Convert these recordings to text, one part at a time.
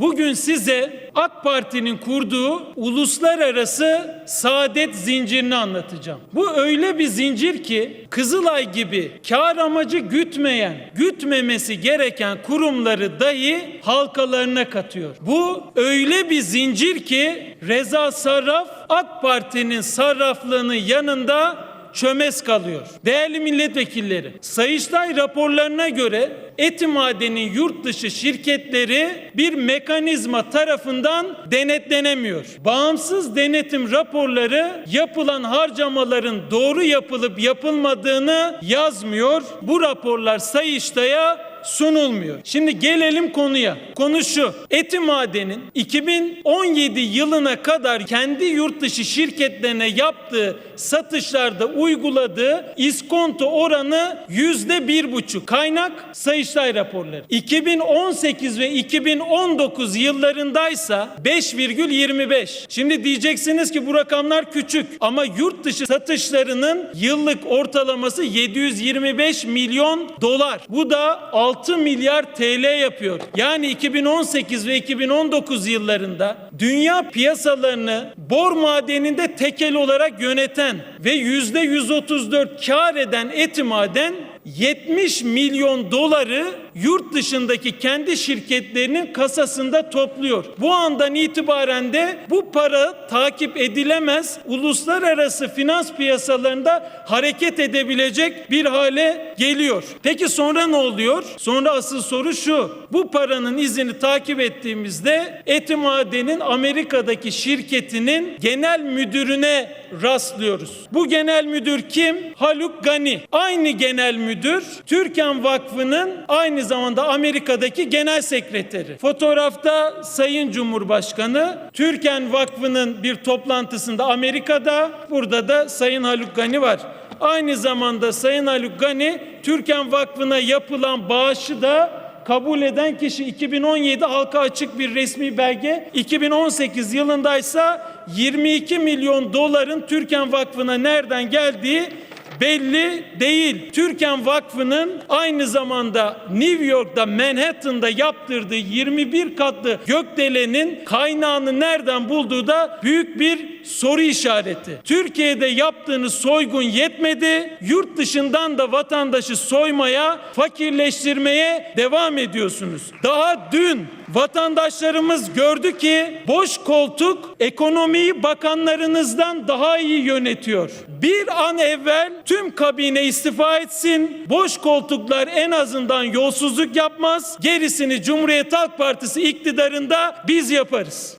Bugün size AK Parti'nin kurduğu uluslararası saadet zincirini anlatacağım. Bu öyle bir zincir ki Kızılay gibi kar amacı gütmeyen, gütmemesi gereken kurumları dahi halkalarına katıyor. Bu öyle bir zincir ki Reza Sarraf AK Parti'nin sarraflığının yanında çömez kalıyor. Değerli milletvekilleri, Sayıştay raporlarına göre Eti Maden'in yurt dışı şirketleri bir mekanizma tarafından denetlenemiyor. Bağımsız denetim raporları yapılan harcamaların doğru yapılıp yapılmadığını yazmıyor. Bu raporlar Sayıştay'a sunulmuyor. Şimdi gelelim konuya. Konu şu. Eti Maden'in 2017 yılına kadar kendi yurt dışı şirketlerine yaptığı satışlarda uyguladığı iskonto oranı yüzde bir buçuk. Kaynak Sayıştay raporları. 2018 ve 2019 yıllarındaysa 5,25. Şimdi diyeceksiniz ki bu rakamlar küçük ama yurt dışı satışlarının yıllık ortalaması 725 milyon dolar. Bu da 6 milyar TL yapıyor. Yani 2018 ve 2019 yıllarında dünya piyasalarını bor madeninde tekel olarak yöneten ve yüzde 134 kar eden eti maden 70 milyon doları yurt dışındaki kendi şirketlerinin kasasında topluyor. Bu andan itibaren de bu para takip edilemez, uluslararası finans piyasalarında hareket edebilecek bir hale geliyor. Peki sonra ne oluyor? Sonra asıl soru şu. Bu paranın izini takip ettiğimizde Eti Maden'in Amerika'daki şirketinin genel müdürüne rastlıyoruz. Bu genel müdür kim? Haluk Gani. Aynı genel müdür Türkan Vakfı'nın aynı zamanda Amerika'daki genel sekreteri. Fotoğrafta Sayın Cumhurbaşkanı Türkan Vakfı'nın bir toplantısında Amerika'da, burada da Sayın Haluk Gani var. Aynı zamanda Sayın Haluk Gani Türkan Vakfı'na yapılan bağışı da kabul eden kişi 2017 halka açık bir resmi belge. 2018 yılındaysa 22 milyon doların Türkan Vakfı'na nereden geldiği belli değil. Türkan Vakfı'nın aynı zamanda New York'ta Manhattan'da yaptırdığı 21 katlı gökdelenin kaynağını nereden bulduğu da büyük bir soru işareti. Türkiye'de yaptığınız soygun yetmedi. Yurt dışından da vatandaşı soymaya, fakirleştirmeye devam ediyorsunuz. Daha dün vatandaşlarımız gördü ki boş koltuk ekonomiyi bakanlarınızdan daha iyi yönetiyor. Bir an evvel tüm kabine istifa etsin. Boş koltuklar en azından yolsuzluk yapmaz. Gerisini Cumhuriyet Halk Partisi iktidarında biz yaparız.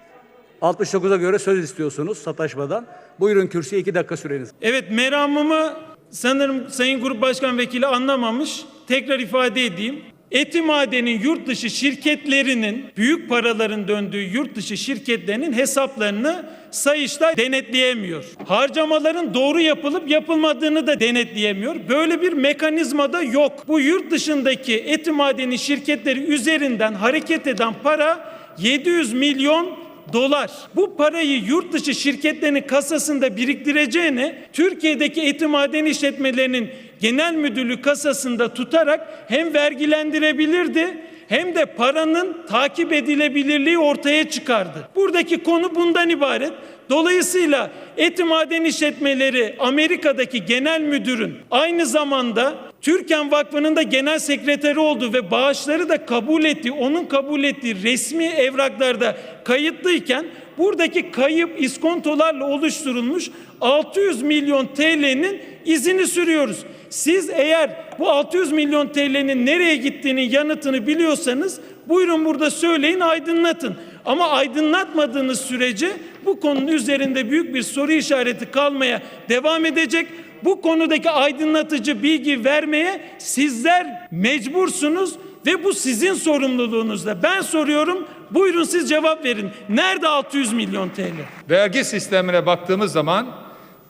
69'a göre söz istiyorsunuz sataşmadan. Buyurun kürsüye iki dakika süreniz. Evet meramımı sanırım Sayın Grup Başkan Vekili anlamamış. Tekrar ifade edeyim. Eti Maden'in yurt dışı şirketlerinin büyük paraların döndüğü yurt dışı şirketlerinin hesaplarını Sayıştay denetleyemiyor. Harcamaların doğru yapılıp yapılmadığını da denetleyemiyor. Böyle bir mekanizma da yok. Bu yurt dışındaki Eti Maden'in şirketleri üzerinden hareket eden para 700 milyon dolar. Bu parayı yurt dışı şirketlerinin kasasında biriktireceğine Türkiye'deki eti maden işletmelerinin genel müdürlüğü kasasında tutarak hem vergilendirebilirdi hem de paranın takip edilebilirliği ortaya çıkardı. Buradaki konu bundan ibaret. Dolayısıyla eti maden işletmeleri Amerika'daki genel müdürün aynı zamanda Türkan Vakfı'nın da genel sekreteri olduğu ve bağışları da kabul ettiği, onun kabul ettiği resmi evraklarda kayıtlıyken buradaki kayıp iskontolarla oluşturulmuş 600 milyon TL'nin izini sürüyoruz. Siz eğer bu 600 milyon TL'nin nereye gittiğinin yanıtını biliyorsanız buyurun burada söyleyin aydınlatın. Ama aydınlatmadığınız sürece bu konunun üzerinde büyük bir soru işareti kalmaya devam edecek. Bu konudaki aydınlatıcı bilgi vermeye sizler mecbursunuz ve bu sizin sorumluluğunuzda. Ben soruyorum, buyurun siz cevap verin. Nerede 600 milyon TL? vergi sistemine baktığımız zaman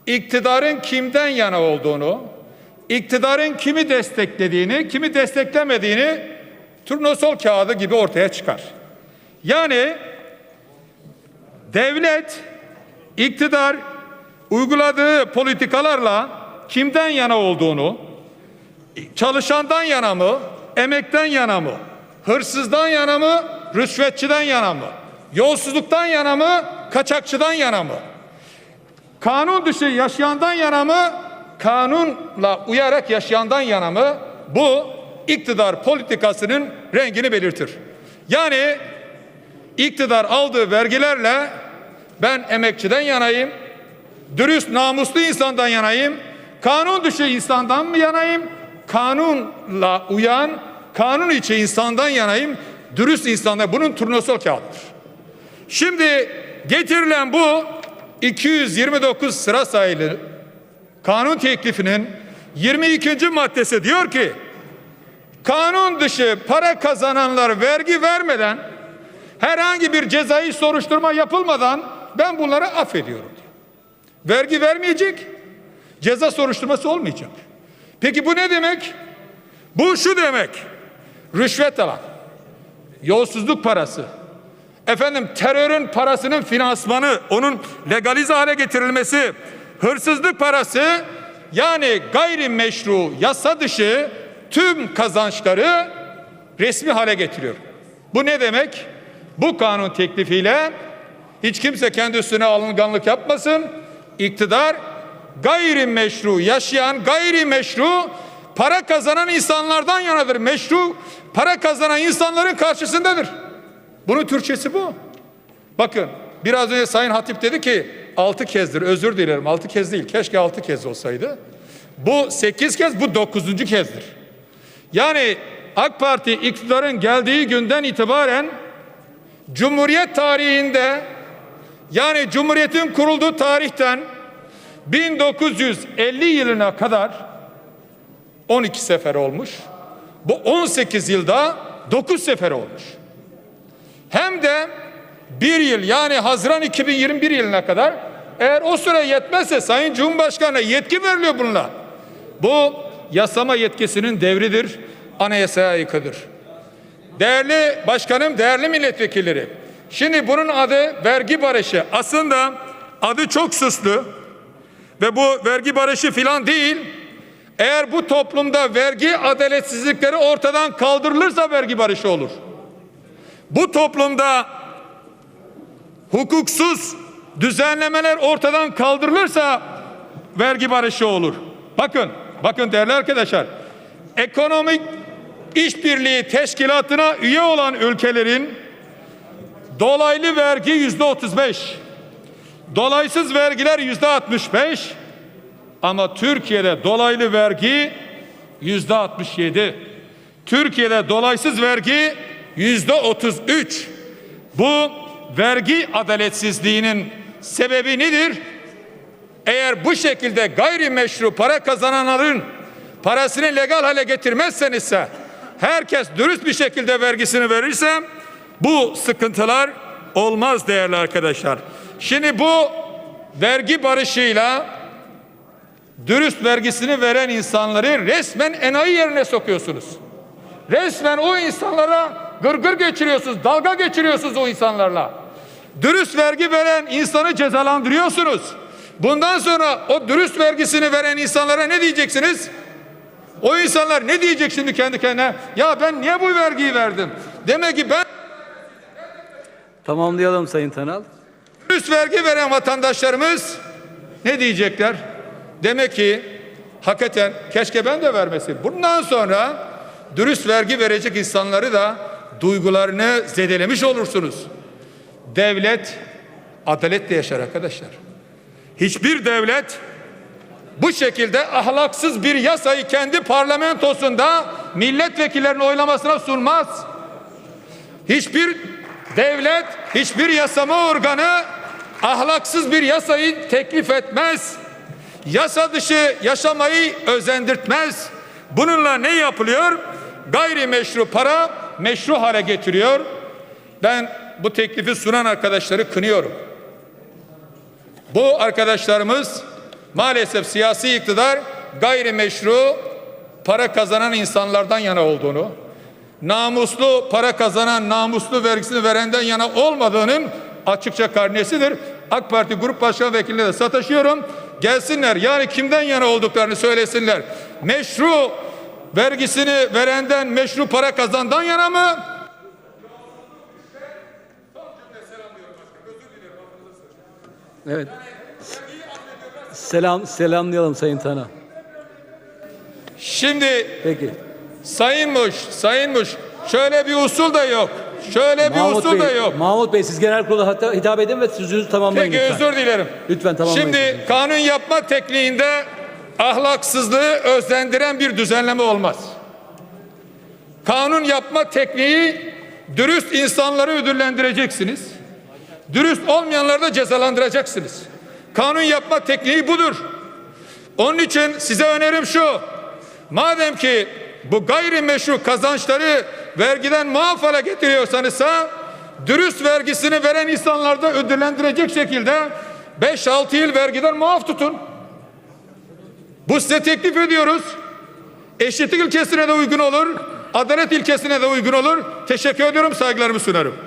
iktidarın kimden yana olduğunu, iktidarın kimi desteklediğini, kimi desteklemediğini turnusol kağıdı gibi ortaya çıkar. Yani devlet, iktidar uyguladığı politikalarla kimden yana olduğunu, çalışandan yana mı, emekten yana mı, hırsızdan yana mı, rüşvetçiden yana mı? Yolsuzluktan yana mı? Kaçakçıdan yana mı? Kanun dışı yaşayandan yana mı? Kanunla uyarak yaşayandan yana mı? Bu iktidar politikasının rengini belirtir. Yani iktidar aldığı vergilerle ben emekçiden yanayım, dürüst namuslu insandan yanayım, kanun dışı insandan mı yanayım, kanunla uyan, kanun içi insandan yanayım, dürüst insandan bunun turnusol kağıdıdır. Şimdi getirilen bu 229 sıra sayılı kanun teklifinin 22. maddesi diyor ki kanun dışı para kazananlar vergi vermeden herhangi bir cezai soruşturma yapılmadan ben bunları affediyorum diyor. Vergi vermeyecek, ceza soruşturması olmayacak. Peki bu ne demek? Bu şu demek. Rüşvet alan, yolsuzluk parası, efendim terörün parasının finansmanı, onun legalize hale getirilmesi, hırsızlık parası yani gayrimeşru yasa dışı tüm kazançları resmi hale getiriyor. Bu ne demek? Bu kanun teklifiyle hiç kimse kendi üstüne alınganlık yapmasın. İktidar gayrimeşru yaşayan gayrimeşru para kazanan insanlardan yanadır. Meşru para kazanan insanların karşısındadır. Bunun Türkçesi bu. Bakın biraz önce Sayın Hatip dedi ki altı kezdir özür dilerim altı kez değil keşke altı kez olsaydı. Bu sekiz kez bu dokuzuncu kezdir. Yani AK Parti iktidarın geldiği günden itibaren Cumhuriyet tarihinde yani Cumhuriyet'in kurulduğu tarihten 1950 yılına kadar 12 sefer olmuş. Bu 18 yılda 9 sefer olmuş. Hem de bir yıl yani Haziran 2021 yılına kadar eğer o süre yetmezse Sayın Cumhurbaşkanı'na yetki veriliyor bununla. Bu yasama yetkisinin devridir, anayasaya aykırıdır. Değerli başkanım, değerli milletvekilleri. Şimdi bunun adı vergi barışı. Aslında adı çok süslü ve bu vergi barışı filan değil. Eğer bu toplumda vergi adaletsizlikleri ortadan kaldırılırsa vergi barışı olur. Bu toplumda hukuksuz düzenlemeler ortadan kaldırılırsa vergi barışı olur. Bakın, bakın değerli arkadaşlar. Ekonomik işbirliği teşkilatına üye olan ülkelerin dolaylı vergi yüzde 35, dolaysız vergiler yüzde 65 ama Türkiye'de dolaylı vergi yüzde 67. Türkiye'de dolaysız vergi yüzde 33. Bu vergi adaletsizliğinin sebebi nedir? Eğer bu şekilde gayrimeşru para kazananların parasını legal hale getirmezsenizse herkes dürüst bir şekilde vergisini verirse bu sıkıntılar olmaz değerli arkadaşlar. Şimdi bu vergi barışıyla dürüst vergisini veren insanları resmen enayi yerine sokuyorsunuz. Resmen o insanlara gırgır geçiriyorsunuz, dalga geçiriyorsunuz o insanlarla. Dürüst vergi veren insanı cezalandırıyorsunuz. Bundan sonra o dürüst vergisini veren insanlara ne diyeceksiniz? O insanlar ne diyecek şimdi kendi kendine? Ya ben niye bu vergiyi verdim? Demek ki ben Tamamlayalım Sayın Tanal. dürüst vergi veren vatandaşlarımız ne diyecekler? Demek ki hakikaten keşke ben de vermesin. Bundan sonra dürüst vergi verecek insanları da duygularını zedelemiş olursunuz. Devlet adaletle yaşar arkadaşlar. Hiçbir devlet bu şekilde ahlaksız bir yasayı kendi parlamentosunda milletvekillerinin oylamasına sunmaz. Hiçbir devlet, hiçbir yasama organı ahlaksız bir yasayı teklif etmez. Yasa dışı yaşamayı özendirtmez. Bununla ne yapılıyor? Gayrimeşru para meşru hale getiriyor. Ben bu teklifi sunan arkadaşları kınıyorum. Bu arkadaşlarımız maalesef siyasi iktidar gayrimeşru para kazanan insanlardan yana olduğunu, namuslu para kazanan, namuslu vergisini verenden yana olmadığının açıkça karnesidir. AK Parti Grup Başkan Vekiline de sataşıyorum. Gelsinler yani kimden yana olduklarını söylesinler. Meşru vergisini verenden meşru para kazandan yana mı? Evet. Selam selamlayalım Sayın Tana. Şimdi Peki. Sayın Muş, Sayın Muş şöyle bir usul da yok. Şöyle Mahmut bir usul Bey, da yok. Mahmut Bey siz genel kurula hatta hitap edin ve sözünüzü tamamlayın Peki, lütfen. özür dilerim. Lütfen tamamlayın. Şimdi kanun yapma tekniğinde ahlaksızlığı özlendiren bir düzenleme olmaz. Kanun yapma tekniği dürüst insanları ödüllendireceksiniz. Dürüst olmayanları da cezalandıracaksınız. Kanun yapma tekniği budur. Onun için size önerim şu. Madem ki bu gayrimeşru kazançları vergiden muaf hale getiriyorsanızsa dürüst vergisini veren insanları da ödüllendirecek şekilde 5-6 yıl vergiden muaf tutun. Bu size teklif ediyoruz. Eşitlik ilkesine de uygun olur. Adalet ilkesine de uygun olur. Teşekkür ediyorum, saygılarımı sunarım.